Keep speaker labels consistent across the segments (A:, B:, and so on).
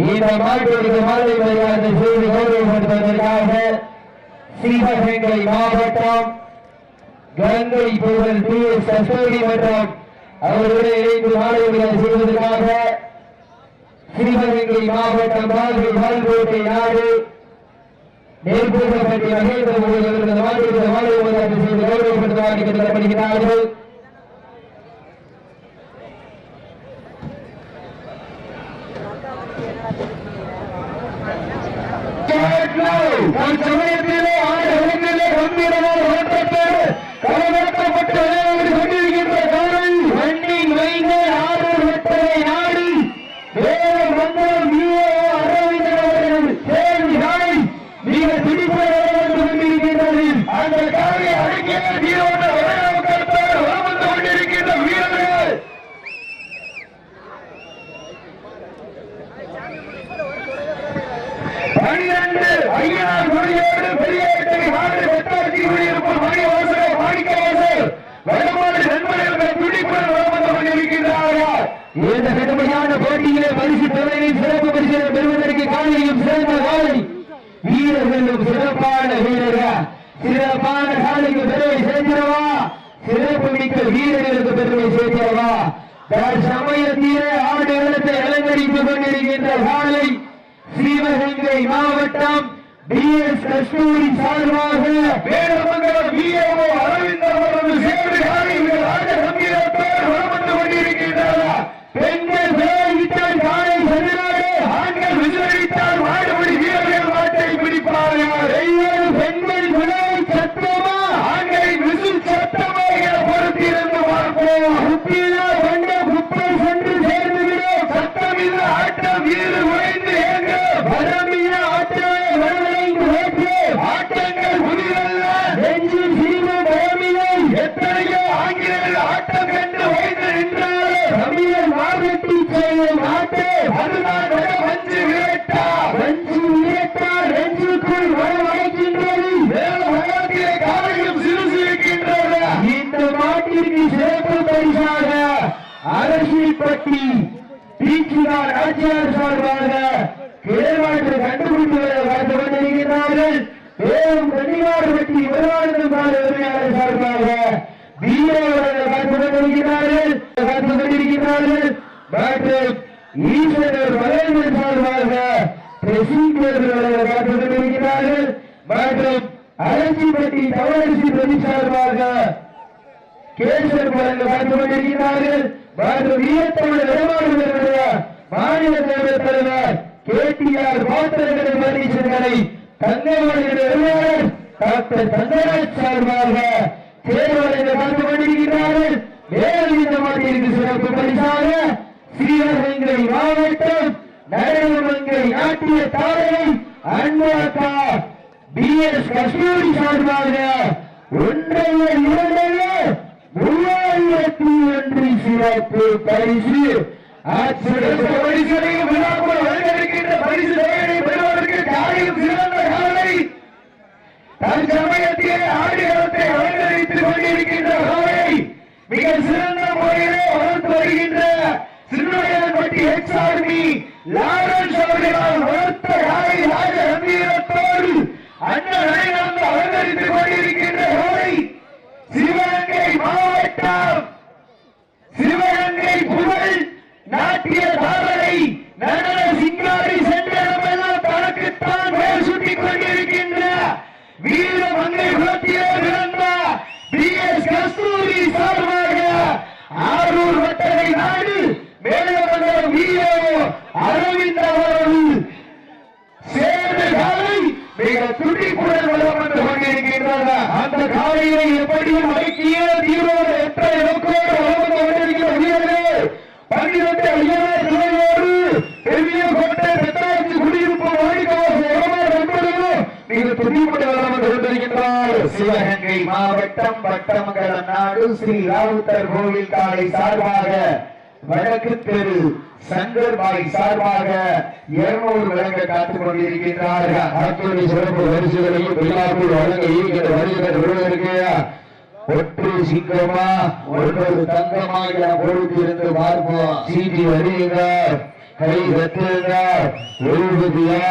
A: இந்த மாட்டிற்கு மாலை மரியாதை செய்து கௌரவப்படுத்துவதற்காக சிவகங்கை மாவட்டம் கங்கை புகழ் பி. எஸ். கஸ்தூரி மற்றும் அவர்களுடன் இணைந்து மாலை மரியாதை செய்வதற்காக சிவகங்கை மாவட்டம் பால்கை பால்கோட்டை நாடு மேற்பூர்வப்பட்டி மகேந்திர மோடி அவர்கள் மாநில மாநில செய்து கௌரவப்படுத்துவார்கள் என்று சமயத்திலே పంచమీ இந்த கடுமையான போட்டியிலே பரிசு தொகையை சிறப்பு பரிசுகளை பெறுவதற்கு காலையும் சிறந்த காலை. வீரர்களும் சிறப்பான வீரர்கள். சிறப்பான காலைக்கு பெருமை சேர்க்கிறவா? சிறப்பு மிக்க வீரர்களுக்கு பெருமை சேர்க்கிறவா? சமயத்திலே ஆண்டு இடத்தை அலங்கரித்துக் கொண்டிருக்கின்ற காலை சிவகங்கை மாவட்டம் பி எஸ் கஸ்தூரி சார்பாக வேடமங்கலம் விஏஓ அரவிந்த் பெண்கள் அரசியல்பட்டி பீச்சினார் ஆட்சியாளர் சார்பாக கிளைமாற்று கண்டுபிடிப்புகளை பார்த்து கொண்டிருக்கிறார்கள் மேலும் கன்னிமாறு பற்றி விவகாரம் உரிமையாளர் சார்பாக வீரர்களை பார்த்து கொண்டிருக்கிறார்கள் பார்த்து கொண்டிருக்கிறார்கள் மற்றும் ஈஸ்வரர் மலைவன் சார்பாக மற்றும் பிரதி சார்பாக கேசர் வழங்க பார்த்து கொண்டிருக்கிறார்கள் மற்றும் தலைவர் தலைவர் கேடிஆர் பாத்திரங்களை மரணீசர்களை டாக்டர் தங்கராஜ் சார்பாக தேர்வலைகளை பார்த்து கொண்டிருக்கிறார்கள். மேலும் இந்த மாட்டிற்கு சிறப்பு பரிசாக ஸ்ரீரங்கை மாவட்டம் நரேந்திரமங்கை நாட்டிய தாரை அன்பாக்கா பி எஸ் கஸ்தூரி சார்பாக ஒன்றைய இரண்டைய மூவாயிரத்தி ஒன்று சிறப்பு பரிசு. சிறப்பு பரிசனையும் வருகின்ற பரிசு தொகையை பெறுவதற்கு காலையும் சிறந்த காலை. ஆடுகளத்தை அலங்கரித்துக் கொண்டிருக்கின்ற காலை. மிக சிறந்த முறையிலே வளர்த்து வருகின்ற சிறுவையான்பட்டி எக்ஸ் ஆர்மி லாரன்ஸ் அவர்களால் காலை ராஜ கம்பீரத்தோடு அண்ணன் அனைவரும் அலங்கரித்துக் கொண்டிருக்கின்ற காலை சிவகங்கை மாவட்டம் சிவகங்கை புகழ் நாட்டிய தாரரை நடன சிங்காரி சென்றெல்லாம் தனக்குத்தான் மேல் சுட்டிக் கொண்டிருக்கின்ற வீர மங்கை குலத்திலே பிறந்த பி எஸ் கஸ்தூரி சார்பாக ஆரூர் வட்டரை நாடு மேலமங்கலம் வீரோ அரவிந்த் அவர்கள் சேர்ந்து காலை மிக துடிப்புடன் வளம் கொண்டிருக்கின்றன அந்த காலையை எப்படியும் ஐக்கிய தீவிர எட்ட இலக்கோடு வளம் வந்து கொண்டிருக்கிற வீரர்களே பன்னிரண்டு ஐயனார் துணையோடு பெரிய கோட்டை பெட்டாட்சி குடியிருப்பு வாடிக்கவாசல் உடமாறு நண்பர்களும் மிக துடிப்புடன் வளம் வந்து கொண்டிருக்கின்றார் சிவகங்கை மாவட்டம் வட்டமங்கலம் நாடு ஸ்ரீ ராவுத்தர் கோவில் காலை சார்பாக வடக்கு தெரு சங்கர் பாய் சார்பாக இருநூறு வழங்க காத்துக் கொண்டிருக்கின்றார்கள். அத்துணை சிறப்பு வரிசைகளையும் விழாக்குள் வழங்க ஈகிற வரிசைகள் விடுவதற்கு ஒற்று சிங்கமா ஒன்பது தங்கமா பொறுத்து இருந்து பார்ப்போம். சீட்டி வருகிறார் கை தட்டுங்க எழுபதியா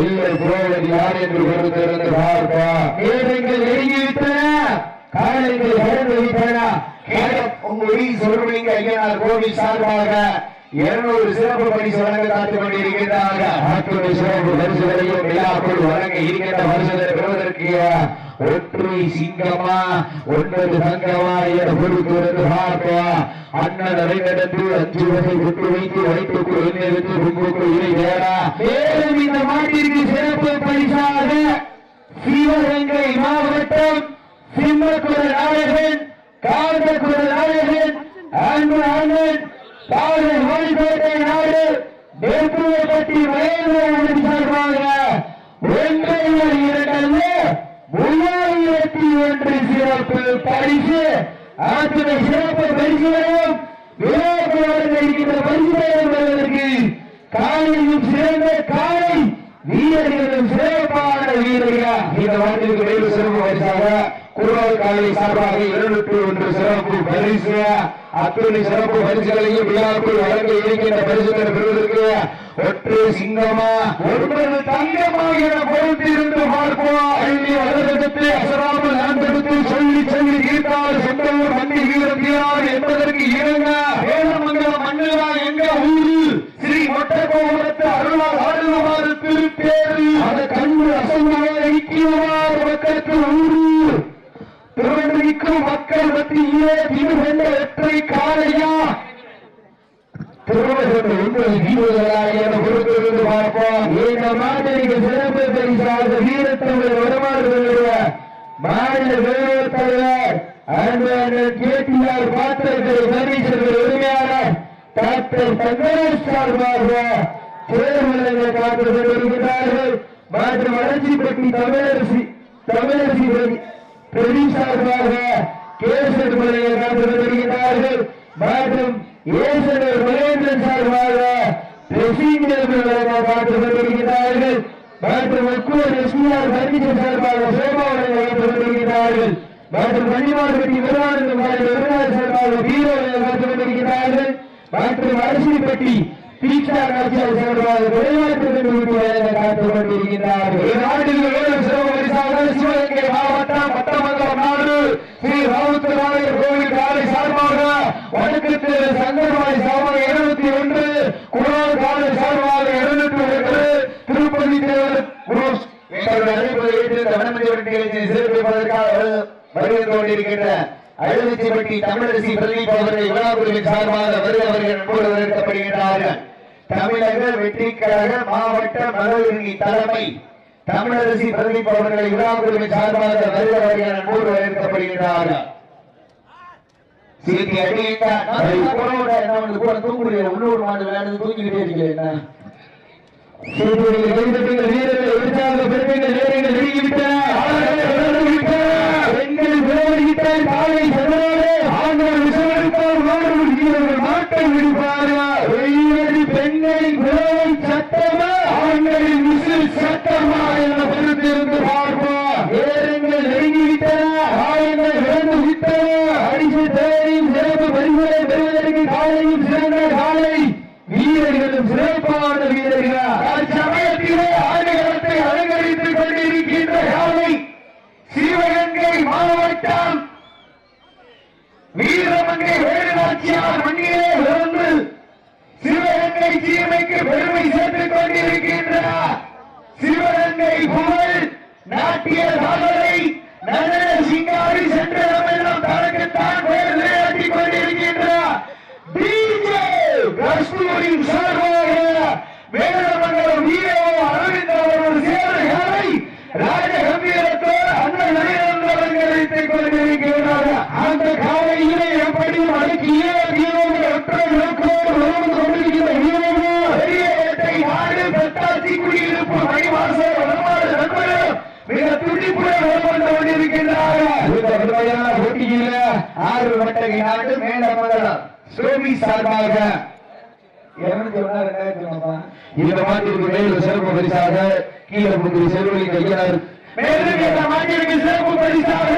A: இல்லை புரோகதி யார் என்று கொடுத்திருந்து பார்ப்பா நேரங்கள் நெருங்கிவிட்டன காலங்கள் கடந்து விட்டன. மொழி சொல்றீங்க ஐயனார் கோவில் சார்பாக. இருநூறு சிறப்பு பரிசு வழங்க காத்துக் கொண்டிருக்கின்றார்கள். சிறப்பு பரிசுகளையும் விழாக்குள் வழங்க இருக்கின்ற பரிசுகளை பெறுவதற்கு ஒற்றை சிங்கமா ஒன்பது தங்கமா என பொறுத்து வந்து பார்க்க அண்ணன் நடந்து அஞ்சு வகை விட்டு வைத்து வைப்புக்கு எண்ணெடுத்து உங்களுக்கு இணை வேடா மேலும் இந்த மாட்டிற்கு சிறப்பு பரிசாக சிவகங்கை மாவட்டம் சிம்மக்குரல் அழகன் காந்தக்குரல் அழகன் அன்பு அண்ணன் பாடல் மொழிபேட்டை நாடு நெருப்புவப்பட்டி மகேந்திரன் சார்பாக ஒன்றைய இரண்டல்ல மூவாயிரத்தி ஒன்று சிறப்பு பரிசு. அத்துணை சிறப்பு பரிசுகளும் விழாக்குழுவில் இருக்கின்ற பரிசுகளும் காலையும் சிறந்த காலை வீரர்களின் சிறப்பான வீரர்கள்? இந்த வாட்டிற்கு மேலும் சிறப்பு பரிசாக குருவால் காலை சார்பாக இருநூற்றி ஒன்று சிறப்பு பரிசு அத்துணை சிறப்பு பரிசுகளையும் விழாக்குள் வழங்க இருக்கின்ற பரிசுகள் பெறுவதற்கு ஒற்று சிங்கமா ஒன்பது தங்கமா என பொறுத்திருந்து பார்ப்போம். அள்ளி வலதுகத்தை அசராமல் நடந்தெடுத்து சொல்லி சொல்லி தீர்த்தால் சொந்த ஊர் மண்ணில் வீரம் தீராது என்பதற்கு இறங்க வேதமங்கலம் மண்ணிலா எங்க ஊரு? மொட்டகோபுரத்து அருளால் ஆடுவாறு திருப்பேரு அதை கண்டு அசைவாக ஐக்கியமாக மக்களுக்கு ஊரு திருவள்ளிக்கும் மக்கள் மத்தியிலே திருவெண்ட வெற்றை காலையா? சிறப்பு பரிசாக வீரத்தமிழர் வருமானங்களுடைய மாநில வேலூர் தலைவர் பாத்திரத்தை பரிசர்கள் உரிமையாளர் டாக்டர் தங்கரேஷ் சார்பாக தேர்தலை காத்து வருகிறார்கள் மாற்று வளர்ச்சி பெட்டி தமிழரசி தமிழரசி பிரதீப் சார்பாக கேசர் மலையை காத்து வருகிறார்கள் மற்றும் ஏசனர் மகேந்திரன் சார்பாக காத்து கொண்டிருக்கிறார்கள். மற்றும் மக்குவர் எஸ்பிஆர் பர்னிச்சர் சார்பாக சோபாவனை காத்து கொண்டிருக்கிறார்கள். மற்றும் மணிமார்பட்டி விருவானந்தம் விருவாளர் சார்பாக பீரோவை காத்து கொண்டிருக்கிறார்கள். மற்றும் அரசியல்பட்டி தீட்சா நாச்சியார் சார்பாக விளையாட்டு காத்து கொண்டிருக்கிறார்கள் நாட்டில் வேலும் சிறப்பு பரிசாக சிவகங்கை மாவட்டம் பட்டமங்கலம் நாடு ஸ்ரீ ராவுத்தராயர் கோவில் காலை சார்பாக வடக்கு சங்கரவாய் சார்பாக ஒன்று குரான் காலை சார்பாக இருநூத்தி ஒன்று திருப்பதி தேவர் குரோஸ் எங்களுடைய இந்த வனமதிவன் நிகழ்ச்சியை சிறப்பிப்பதற்காக வருகை கொண்டிருக்கின்ற அழுதிச்சிப்பட்டி தமிழரசி பிரதீப் அவர்கள் விழாக்குழுவின் சார்பாக வருக வருகிற வரவேற்கப்படுகின்றார்கள் தமிழக வெற்றி மாவட்ட மகளிரணி தலைமை தமிழரசி பிரதீப் அவர்களை விழாக்குழுவின் சார்பாக வருக வருகிற அன்போடு வரவேற்கப்படுகின்றார்கள் சீட்டி கூட தூங்குறீங்க? உள்ளூர் மாடு விளையாடு தூங்கிக்கிட்டே இருக்கீங்க வீரர்கள் உற்சாக பெருமைகள் நேரங்கள் நெருங்கிவிட்டன விட்டன பெண்களின் விளைவை சட்டமா ஆண்களின் விசில் சட்டமா என பொறுத்திருந்து பார்ப்போம் நேரங்கள் நெருங்கிவிட்டன ஆயங்கள் விளந்து விட்டன அடிசு தேவையும் சிறப்பு பரிசுகளை பெறுவதற்கு காலையும் சிறந்த காலை வீரர்களும் சிறப்பான வீரர்கள் சமயத்திலே ஆடுகளத்தை அலங்கரித்துக் கொண்டிருக்கின்ற காலை சிவகங்கை மாவட்டம் வீரமங்கை வேலுநாச்சியார் மண்ணிலே பிறந்து சிவகங்கை சீமைக்கு பெருமை சேர்த்துக் கொண்டிருக்கின்றார் சிவகங்கை புகழ் நாட்டிய சாதனை நடன சிங்காரி சென்றதமெல்லாம் தனக்குத்தான் பெயர் விளையாட்டிக் கொண்டிருக்கின்றார் டிஜே கஸ்தூரின் சார்பாக வேதமங்கலம் வீரோ அரவிந்த் அவர்கள் சேர்களை ராஜ கம்பீரத்தோடு அண்ணன் நரேந்திரவர்கள் வைத்துக் கொண்டிருக்கிறார்கள் அந்த காலையிலே எப்படியும் அடக்கிய வீரர்கள் ஒற்றை நோக்கோடு வளர்ந்து கொண்டிருக்கிற வீரர்கள் பெரிய வேட்டை நாடு பெத்தாச்சி குடியிருப்பு மணிவாசல் வடமாடு நண்பர்கள் மிக துடிப்புடன் வளர்ந்து கொண்டிருக்கின்றார்கள் இந்த விடுமையான போட்டியில ஆறு வட்டகை நாடு மேடமங்கலம் சோமி சார்பாக. இந்த மாட்டிற்கு மேலும் சிறப்பு பரிசாக கீழே புதிய செல்வலி கையாளர். மேலும் இந்த மாட்டிற்கு சிறப்பு பரிசாக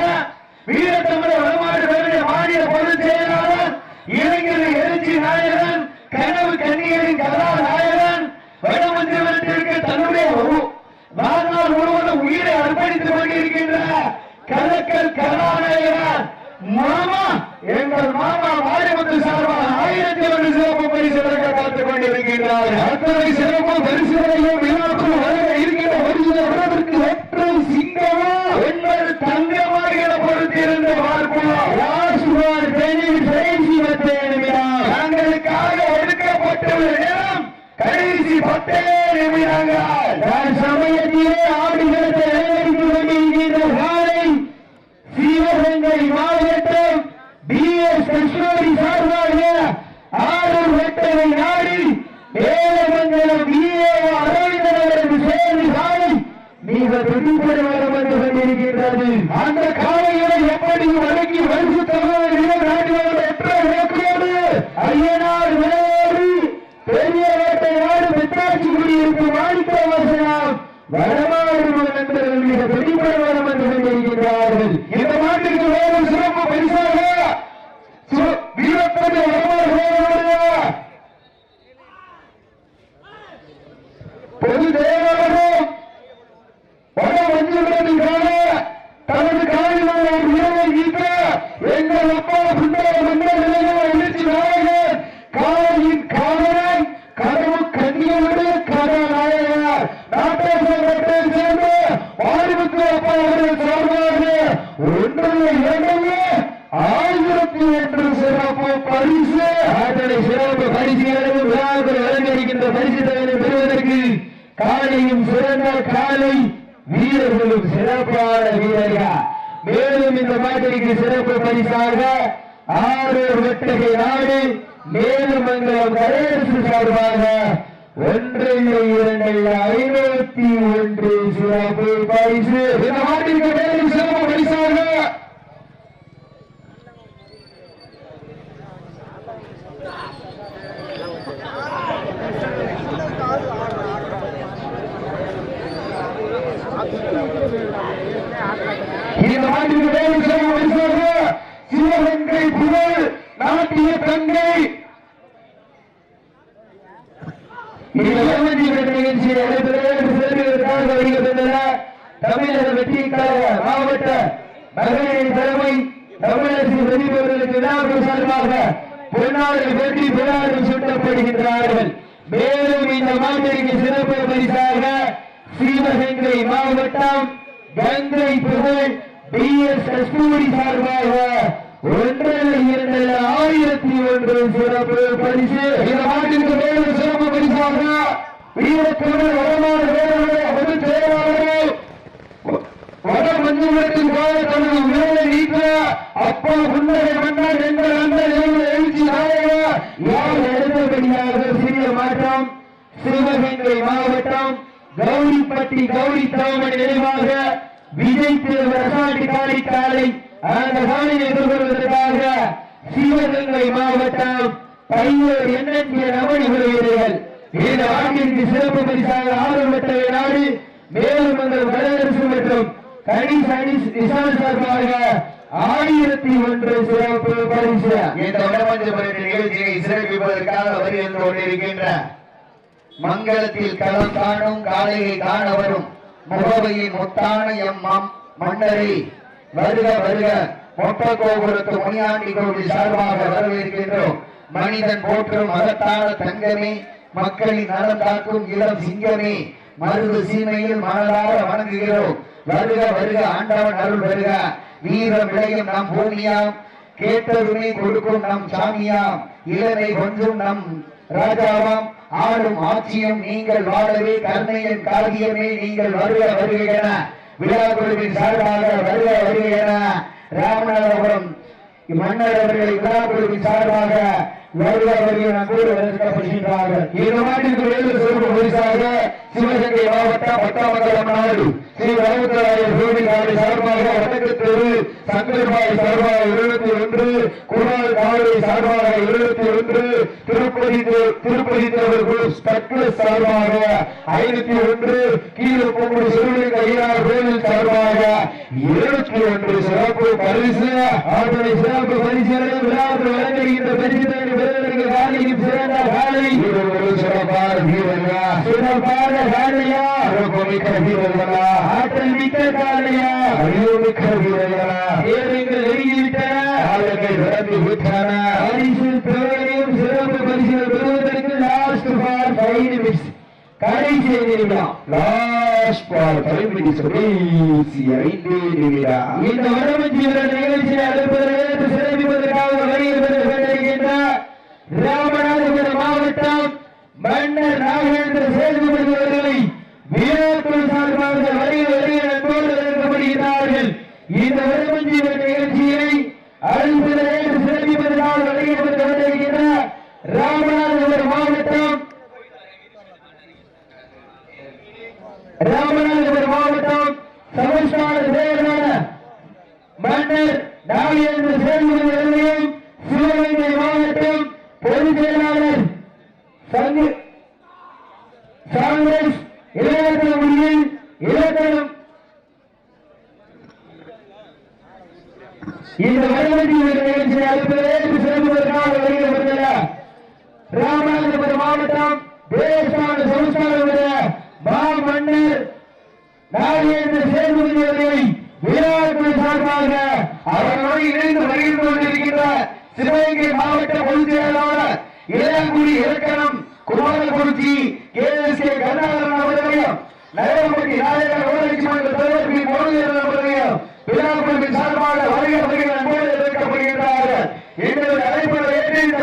A: வீரத்தமிழ் வடமாடு மாநில பொதுச் செயலாளர் இளைஞர் எழுச்சி நாயகன் கனவு கண்ணியரின் கதா நாயகன் கொண்டிருக்கின்றார்கள் அத்தனை சிறப்பு பரிசுகளையும் விழாக்கள் வழங்க இருக்கின்ற பரிசுகளை விடுவதற்கு ஒற்றை சிங்கமா ஒன்பது தங்கமாக இடப்படுத்தியிருந்த பார்ப்போம் ராஜ்குமார் பெண்ணின் கடைசி பத்தே நிமிடம் தங்களுக்காக ஒதுக்கப்பட்டுள்ள நேரம் கடைசி பத்தே நிமிடங்கள் தன் சமயத்திலே ஆடுகளத்தை அலங்கரித்துக் கொண்டிருக்கின்ற காலை சிவகங்கை மாவட்டம் பி எஸ் கிருஷ்ணகிரி சார்பாக ஆரூர் வெட்டவை நாடி வேலமங்கலம் அரவிந்தன் அவரது சேர்ந்து சாலை மிக துடிப்புடன் வரம் வந்து கொண்டிருக்கின்றது. அந்த காலையை எப்படி வழங்கி வருஷம் தமிழக நாட்டினர் பெற்ற இலக்கோடு ஐயனார் விளையாடு பெரிய வேட்டை நாடு பெற்றாட்சி குடியிருக்கும் மாணிக்க வாசனம் வடமாடு நண்பர்கள் மிக துடிப்புடன் வரம் வந்து கொண்டிருக்கின்றார்கள் இந்த நாட்டிற்கு வேறு சிறப்பு பரிசாக சு- வீரப்பட்டு வரமாறுடைய பொது தேவாலயம் வட மஞ்சுள்ளதுக்காக தனது காலில் ஒரு உயர்வை ஈட்ட எங்கள் அப்பா சுந்தர மன்னர் நிலையம் எழுச்சி நாயகர் காலையின் காவலன் கனவு கண்ணியோடு கதாநாயகர் நாட்டேஸ்வரத்தை சேர்ந்த வாழ்வுக்கு அப்பா அவர்கள் சார்பாக ஒன்றில் இரண்டு ஆயிரத்தி ஒன்று சிறப்பு பரிசு அதனை சிறப்பு பரிசுகளும் விழாக்கள் வழங்கியிருக்கின்ற பரிசு தொகையை பெறுவதற்கு காலையும் சிறந்த காலை வீரர்களும் சிறப்பான வீரர்கள். மேலும் இந்த மாதிரிக்கு சிறப்பு பரிசாக ஆரூர் வெட்டகை நாடு மேலுமங்கலம் கரையரசு சார்பாக ஒன்றில் இரண்டில் ஐநூத்தி ஒன்று சிறப்பு பரிசு. இந்த மாதிரிக்கு மேலும் சிறப்பு பரிசாக இந்த நாட்டிற்கு வேறு சிறப்பு பரிசாக சிவகங்கை புகழ் நாட்டிய தங்கை நிகழ்ச்சியை அழைப்பதற்கு சேர்வதற்காக வருகின்றன தமிழக வெற்றி கழக மாவட்ட மகளிரின் தலைமை தமிழரசு வெளிபவர்களுக்கு விழாக்கள் சார்பாக பொன்னாடு வெற்றி விழாவில் சுட்டப்படுகின்றார்கள். மேலும் இந்த மாட்டிற்கு சிறப்பு பரிசாக சிவகங்கை மாவட்டம் கங்கை புகழ் பி எஸ் கஸ்தூரி சார்பாக ஒன்றல்ல இரண்டல்ல ஆயிரத்தி ஒன்று சிறப்பு பரிசு. இந்த நாட்டிற்கு மேலும் சிறப்பு பரிசாக வீரத்தமிழ் வடமான வேலைகளை பொதுச் செயலாளர்கள். வட மஞ்சுளத்தின் கால தனது உணவை நீக்க அப்பா முன்னரை மன்னர் எங்கள் அண்ணன் எழுச்சி நாயகர் யார் அடுத்தபடியாக சிறிய மாற்றம் சிவகங்கை மாவட்டம் கௌரிப்பட்டி கௌரி தாமன் நினைவாக விஜய் தேவர் காலை காலை அந்த காலையை எதிர்கொள்வதற்காக சிவகங்கை மாவட்டம் பையூர் ரமணி இந்த ஆண்டிற்கு சிறப்பு பரிசாக ஆதரவு பெற்றவை நாடி மேலும் எங்கள் வடஅரசு மற்றும் கனி விசால் சார்பாக ஆயிரத்தி ஒன்று சிறப்பு பரிசு.
B: இந்த நிகழ்ச்சியை சிறப்பிப்பதற்காக வருகின்ற கொண்டிருக்கின்ற மங்களத்தில் களம் காணும் காளையை காண வரும் முகவையின் முத்தான எம் மன்னரை வருக வருக. மொத்த கோபுரத்து முனியாண்டி கோவில் சார்பாக வரவேற்கின்றோம். மனிதன் போற்றும் மகத்தான தங்கமே மக்களின் நலம் காக்கும் இளம் சிங்கமே மருது சீமையில் மனதார வணங்குகிறோம். வருக வருக ஆண்டவன் அருள் வருக வீரம் விளையும் நம் பூமியாம். கேட்டதுமே கொடுக்கும் நம் சாமியாம். இளமை கொஞ்சம் நம் ராஜாவாம். ஆளும் ஆட்சியும் நீங்கள் வாழவே கருணையின் காவியமே நீங்கள் வருக வருக என. விழா குழுவின் சார்பாக வருக வருக என. ராமநாதபுரம் மன்னர் அவர்களை விழா குழுவின் சார்பாக வருக வருக என
A: இந்த நாட்டிற்கு மேலும் சிறப்பு பரிசாக சிவகங்கை மாவட்டம் பட்டாமங்கலம் நாடு ஸ்ரீ வரமுத்தராயர் கோவில் சார்பாக வடக்கு தெரு சங்கர்பாய் சார்பாக இருபத்தி ஒன்று குமார் காவலை சார்பாக இருபத்தி ஒன்று திருப்பதி திருப்பதி தேவர் குழு ஸ்பெக்லஸ் சார்பாக ஐநூத்தி ஒன்று கீழே பொங்கல் சிறுலிங்க ஐயார் கோவில் சார்பாக இருநூற்றி ஒன்று சிறப்பு பரிசு. அவருடைய சிறப்பு பரிசுகளை விழாவில் வழங்குகின்ற பரிசுகளை பெறுவதற்கு காலையில் சிறந்த காலை ஒரு சிறப்பான வீரர்களா சிறப்பான காலையா சிறப்புமிக்க வீரர்களா. ஆற்றல் மிக்க காலையா அறிவுமிக்க வீரர்களா. ஏறுங்கள் நெருங்கிவிட்டன காலங்கள் நிரம்பி விட்டன. பரிசு பெறுவதையும் சிறப்பு பரிசுகள் பெறுவதற்கு லாஸ்ட் கடைசி ஐந்து நிமிடம்.
C: லாஸ்ட் பால் ஃபைவ் மினிட்ஸ் கடைசி ஐந்து நிமிடம்.
A: இந்த வடமஞ்சி வீரர் நிகழ்ச்சியை அழைப்பதற்கு சிறப்பிப்பதற்காக வருகிறது மன்னர் நாகேந்திர சேதுபதி அவர்களை வீரக்குழு சார்பாக வருகை வருகை அன்போடு இந்த வடமஞ்சி வீரர் நிகழ்ச்சியை அழைப்பதற்கு சிறப்பிப்பதற்காக வருகை கொண்டிருக்கின்ற ராமநாதபுரம் மாவட்டம் ராமநாதபுரம் மாவட்டம் சமஸ்தான தேவரான மன்னர் நாகேந்திர சேதுபதி அவர்களையும் சிவகங்கை மாவட்டம் பொதுச் செயலாளர் சங்கு காங்கிரஸ் இளைஞர்கள் முடிவில் இலக்கணம் இந்த வடமஞ்சி நிகழ்ச்சியை அழைப்பதற்கு சிறப்புவதற்காக வருகிறவர்கள் ராமநாதபுரம் மாவட்டம் தேவஸ்தான சமஸ்தானமுடைய மா மன்னர் நாகேந்திர சேதுபதி அவர்களை விழாக்குழு சார்பாக அவர்களோடு இணைந்து வருகின்ற கொண்டிருக்கின்ற சிவகங்கை மாவட்ட பொதுச் செயலாளர் இளங்குடி இலக்கணம் Kumaraguruji K S K Karunakaran அவர்களையும் நகரப்பட்டி நாயகர் ரோலட்சுமணன் தலைவர் பி அவர்களையும் விழாக்குழுவின் சார்பாக வருகிற அன்போடு எதிர்க்கப்படுகின்றார்கள் எங்களுடைய அழைப்பதை ஏற்று இந்த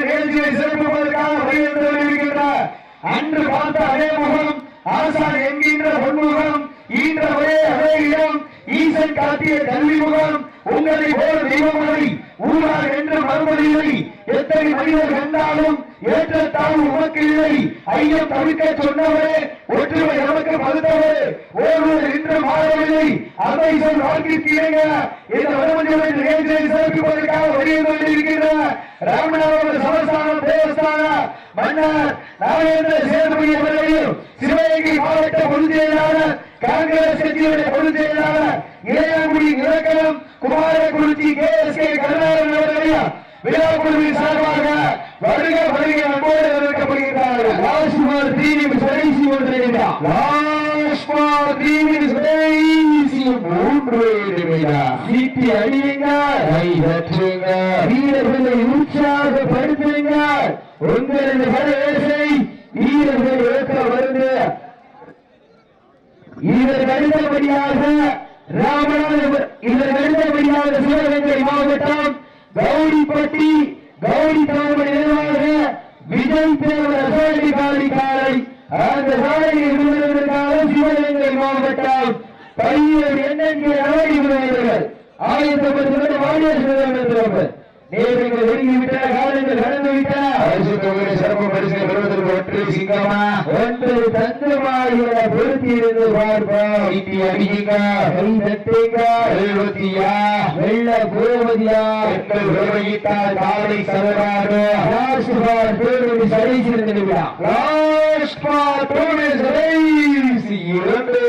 A: நிகழ்ச்சியை சிறப்பிப்பதற்காக வருகின்றார் அன்று பார்த்த அதே முகம் ஆசான் என்கின்ற பொன்முகம் ஈன்ற ஒரே அதே இடம் ஈசன் காட்டிய கல்வி முகம் உங்களை போல் தெய்வமலை ஊரார் என்று மறுபடியில்லை எத்தனை மனிதர் கண்டாலும் ஏற்றத்தாழ்வு உமக்கு இல்லை. ஐயம் தவிர்க்க சொன்னவரே ஒற்றுமை நமக்கு மறுத்தவரே ஒருவர் இன்று மாறவில்லை அதை சொல் வாழ்க்கைக்கு இணங்க. இந்த வடமஞ்சளை நிகழ்ச்சியை சிறப்பிப்பதற்காக வருகின்ற கொண்டிருக்கின்ற ராமநாதபுரம் சமஸ்தானம் தேவஸ்தான மன்னர் நாகேந்திர சேதுபதி அவர்களையும் சிவகங்கை மாவட்ட பொதுச் செயலாளர் காங்கிரஸ் கட்சியுடைய பொதுச் செயலாளர் இளையாங்குடி இலக்கணம் Kumarakurichi K S K Karunakaran அவர்களையும் விழா குழுவின் சார்பாக வருக வருக அன்போடு வரவேற்கப்படுகிறார்கள் ராஜ்குமார் தீவின் கடைசி ஒன்று ராஜ்குமார் தீவின் கடைசி மூன்று சீட்டி அடியுங்க கை தட்டுங்க வீரர்களை உற்சாகப்படுத்துங்க உங்களது பரவேசை வீரர்கள் ஏற்க வருங்க இதற்கு அடுத்தபடியாக ராமநாதபுரம் இதற்கு அடுத்தபடியாக சிவகங்கை மாவட்டம் கௌரிப்பட்டி கௌரி தலைவர் நிர்வாக விஜய் தேவர சோழி காலி காலை அந்த சாலையை விடுவதற்காக சிவகங்கை மாவட்டம் பையர் எண்ணெய் நடவடி விடுவார்கள் ஆயிரத்தி வாடியார் நேரங்கள்
C: சிறப்பு பரிசு பெறுவதற்கு ஒற்றை சிங்கமா?
A: ஒன்று தங்கமாகிற பொருத்தி இருந்து பார்ப்போம்.
C: ஈட்டி அடியுங்க
A: கை தட்டுங்க
C: எழுபத்தியா?
A: வெள்ள பூபதியா
C: பெண்கள் உறவையிட்டால் காலை சதவாறு
A: ராஜ்குமார் பேருந்து சரிசிருந்த நிமிடம்
C: இரண்டு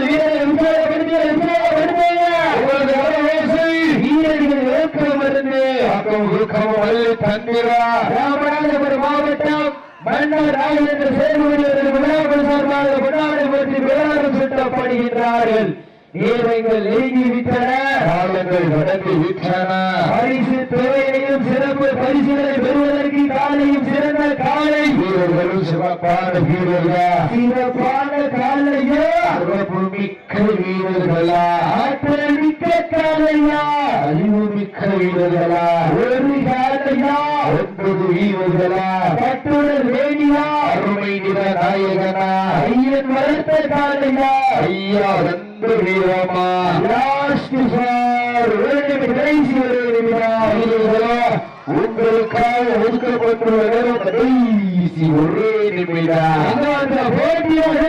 A: வீரர்கள் ராமநாதபுரம் மாவட்டம் மன்னர் ராஜேந்திர சேதுபதி அவர்கள் விழாக்கள் சார்பாக கொண்டாடப்பட்டு விழாக்கள் சுட்டப்படுகின்றார்கள் நேரங்கள் நெருங்கி விட்டன.
C: காலங்கள் கடந்து விட்டன.
A: பரிசு தொகையையும் சிறப்பு பரிசுகளை பெறுவதற்கு காலையும் சிறந்த காலை.
C: வீரர்களும் சிறப்பான வீரர்கள்?
A: சிறப்பான காலையா?
C: சிறப்பு மிக்க வீரர்களா?
A: ஆற்றல் மிக்க காலையா?
C: அறிவு மிக்க வீரர்களா?
A: ஒரு காலையா?
C: ஒன்பது வீரர்களா?
A: கட்டுடல் வேணியா
C: அருமை நிற நாயகனா?
A: ஐயன் வளர்த்த காலையா?
C: ஐயா உங்களுக்காக ஒதுக்கப்பட்டுள்ள நேரம் கடைசி ஒரே நிமிடம்.
A: போட்டியாக